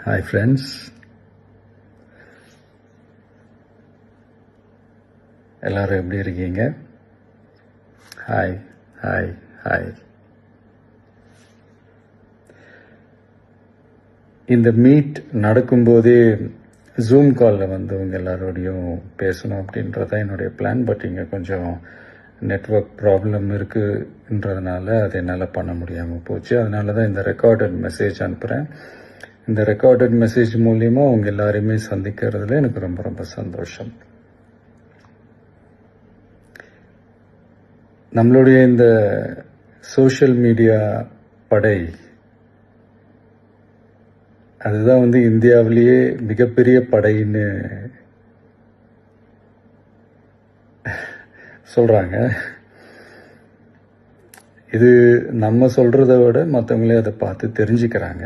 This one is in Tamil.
ஹாய் ஃப்ரெண்ட்ஸ் எல்லோரும் எப்படி இருக்கீங்க? ஹாய் ஹாய் ஹாய் இந்த மீட் நடக்கும்போதே ஜூம் காலில் வந்து உங்கள் எல்லாரோடையும் பேசணும் அப்படின்றதான் என்னுடைய பிளான் பட் இங்கே கொஞ்சம் நெட்வொர்க் ப்ராப்ளம் இருக்குன்றதுனால அது என்னால் பண்ண முடியாமல் போச்சு. அதனால தான் இந்த ரெக்கார்டட் மெசேஜ் அனுப்புகிறேன் இந்த ரெக்கார்டட் மெசேஜ் மூலியமா அவங்க எல்லாரையுமே சந்திக்கிறதுல எனக்கு ரொம்ப ரொம்ப சந்தோஷம். நம்மளுடைய இந்த சோஷியல் மீடியா படை அதுதான் வந்து இந்தியாவிலேயே மிகப்பெரிய படைன்னு சொல்கிறாங்க இது நம்ம சொல்கிறத விட மற்றவங்களே அதை பார்த்து தெரிஞ்சுக்கிறாங்க.